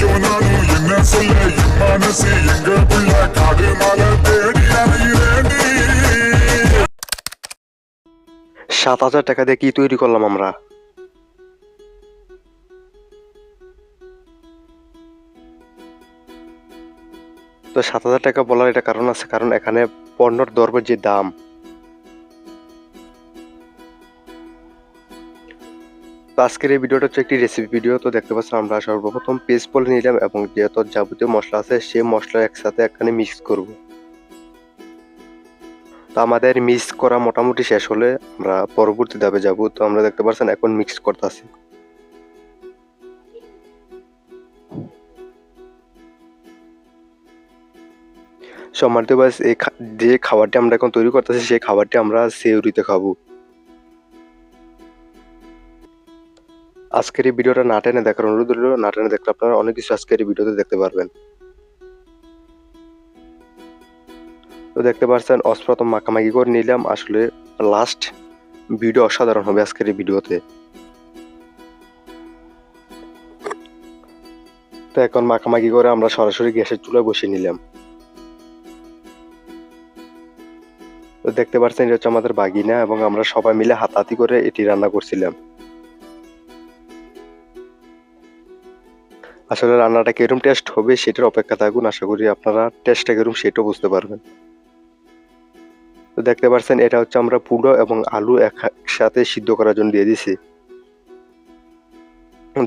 ஐயோ நானும் என்ன சொல்ல என் மனசு எங்க புள்ள காடு மலை தேடி அலையிறேண்டி সাত হাজার টাকা দিয়ে কি তৈরি করলাম আমরা তো সাত হাজার টাকা বলার এটা কারণ আছে কারণ এখানে পণ্যর দরের যে দাম আজকের এই ভিডিওটা হচ্ছে একটি রেসিপি ভিডিও তো দেখতে পাচ্ছেন আমরা সর্বপ্রথম পেস্ট বলে নিলাম এবং যেহেতু যাবতীয় মশলা আছে, সেই মশলা একসাথে এখানে মিক্স করব। তো আমাদের মিক্স করা মোটামুটি শেষ হলে আমরা পরবর্তী ধাপে যাব। তো আমরা দেখতে পাচ্ছেন এখন মিক্স করতেছি। সম্মানিত বাস এই যে খাবারটি আমরা এখন তৈরি করতেছি, সেই খাবারটি আমরা সেউরিতে খাব। আজকের এই ভিডিওটা না টেনে দেখার অনুরোধ রইল। না টেনে দেখলে আপনারা অনেক কিছু আজকের এই ভিডিওতে দেখতে পারবেন। তো দেখতে পাচ্ছেন অস্প্রথম মাখামাখি করে নিলাম। আসলে লাস্ট ভিডিও অসাধারণ হবে আজকের এই ভিডিওতে। তো এখন মাখামাখি করে আমরা সরাসরি গ্যাসের চুলায় বসিয়ে নিলাম। তো দেখতে পাচ্ছেন এটা হচ্ছে আমাদের বাগিনা এবং আমরা সবাই মিলে হাতাহাতি করে এটি রান্না করছিলাম। আসলে রান্নাটা কীরকম টেস্ট হবে সেটার অপেক্ষা থাকুন, আশা করি আপনারা টেস্টটা কীরকম সেটাও বুঝতে পারবেন। তো দেখতে পাচ্ছেন এটা হচ্ছে আমরা পুরো এবং আলু একসাথে সিদ্ধ করার জন্য দিয়ে দিছি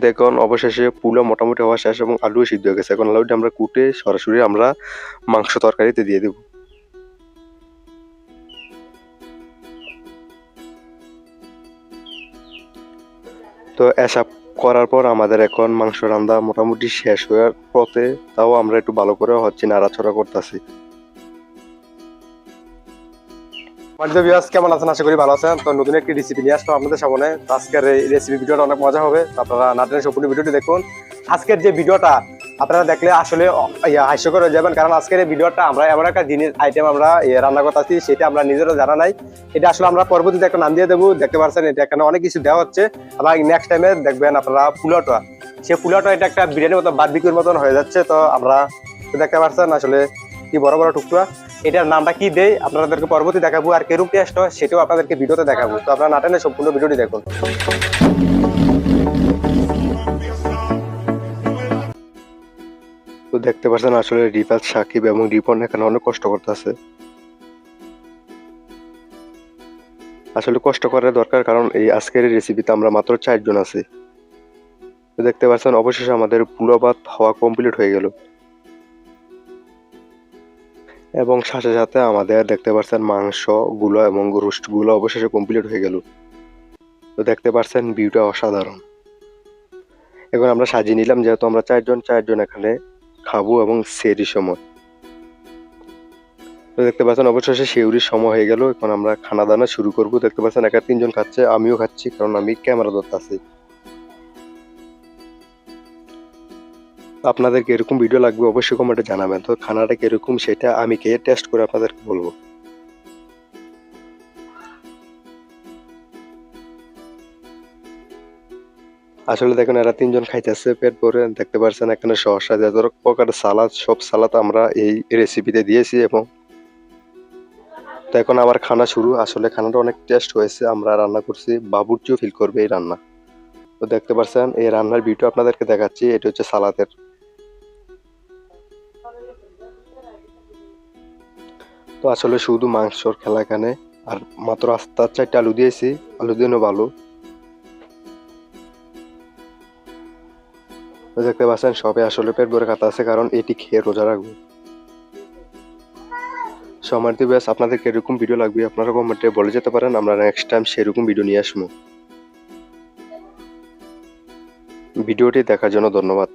দেখুন, অবশেষে পুলো মোটামুটি হওয়া শেষ এবং আলু সিদ্ধ হয়ে গেছে। এখন আলুটা আমরা কুটে সরাসরি আমরা মাংস তরকারিতে দিয়ে দেব। তো এসব করার পর আমাদের এখন মাংস রান্না মোটামুটি শেষ হওয়ার পথে, তাও আমরা একটু ভালো করে হচ্ছে নাড়াচড়া করতেছি। কেমন আছেন? আশা করি ভালো আছেন। তো নতুন একটি রেসিপি নিয়ে আসলাম আপনাদের সামনে। আজকের এই রেসিপি ভিডিওটা অনেক মজা হবে। আপনারা নাটনের সম্পূর্ণ ভিডিওটি দেখুন। আজকের যে ভিডিওটা আপনারা দেখলে আসলে হাস্যকর হয়ে যাবেন। কারণ আজকের এই ভিডিওটা আমরা এমন একটা জিনিস আইটেম আমরা ইয়ে, রান্না করতেছি সেটা আমরা নিজেরও জানা নাই। এটা আসলে আমরা পরবর্তীতে একটা নাম দিয়ে দেবো। দেখতে পাচ্ছেন এটা এখানে অনেক কিছু দেওয়া হচ্ছে। আবার নেক্সট টাইমে দেখবেন আপনারা পুলাটা সে পুলাটা এটা একটা বিরিয়ানির মতো বারবিকিউর মতন হয়ে যাচ্ছে। তো আমরা দেখতে পাচ্ছেন আসলে কি বড় বড় টুকরা এটার নামটা কি দেয় আপনাদেরকে পরবর্তী দেখাবো। আর কেরম টেস্ট হয় সেটাও আপনাদেরকে ভিডিওতে দেখাবো। তো আপনারা নাটেনে সম্পূর্ণ ভিডিওটি দেখুন। তো দেখতে পাচ্ছেন আসলে রিফাত, সাকিব এবং রিপন এখানে অনেক কষ্ট করতেছে। আসলে কষ্ট করার দরকার কারণ এই আজকের রেসিপিতে আমরা মাত্র চারজন আছি। তো দেখতে পাচ্ছেন, অবশেষে আমাদের পুরো ভাত হওয়া কমপ্লিট হয়ে গেল। এবং সাথে সাথে আমাদের দেখতে পাচ্ছেন মাংসগুলো এবং রোস্টগুলো অবশেষে কমপ্লিট হয়ে গেল। তো দেখতে পাচ্ছেন ভিউটা অসাধারণ। এখন আমরা সাজিয়ে নিলাম, যেহেতু আমরা চারজন চারজন এখানে খাব এবং সেরি সময়। তো দেখতে পাচ্ছেন, অবশেষে শিউরির সময় হয়ে গেল। এখন আমরা খানা দানা শুরু করব। দেখতে পাচ্ছেন, একা তিনজন খাচ্ছে, আমিও খাচ্ছি, কারণ আমি ক্যামেরা ধরতে আছি আপনাদের কীরকম ভিডিও লাগবে অবশ্যই কমেন্টে জানাবেন। তো খানাটা কীরকম, সেটা আমি খেয়ে টেস্ট করে আপনাদেরকে বলব। আসলে দেখেন এরা তিনজন খাইতেছে, পেট ভরে দেখতে পাচ্ছেন এখানে শসা যত প্রকার সালাদ, সব সালাদ আমরা এই রেসিপিতে দিয়েছি এবং তো এখন আবার খানা শুরু। আসলে খানাটা অনেক টেস্ট হয়েছে, আমরা রান্না করছি, বাবুর্চিও ফিল করবে এই রান্না। তো দেখতে পাচ্ছেন এই রান্নার ভিডিও আপনাদেরকে দেখাচ্ছি, এটা হচ্ছে সালাদের। তো আসলে শুধু মাংসর খেলা এখানে, আর মাত্র আস্তে চারটে আলু দিয়েছি, আলু দিয়ে ভালো দেখতে পাচ্ছেন, সবে আসলে পেট ভরে কাতা আছে, কারণ এটি খেয়ে রোজা রাখব। সমার্থী ব্যাস আপনাদের কীরকম ভিডিও লাগবে, আপনারা কমেন্টে বলে যেতে পারেন, আমরা নেক্সট টাইম সেরকম ভিডিও নিয়ে আসব। ভিডিওটি দেখার জন্য ধন্যবাদ।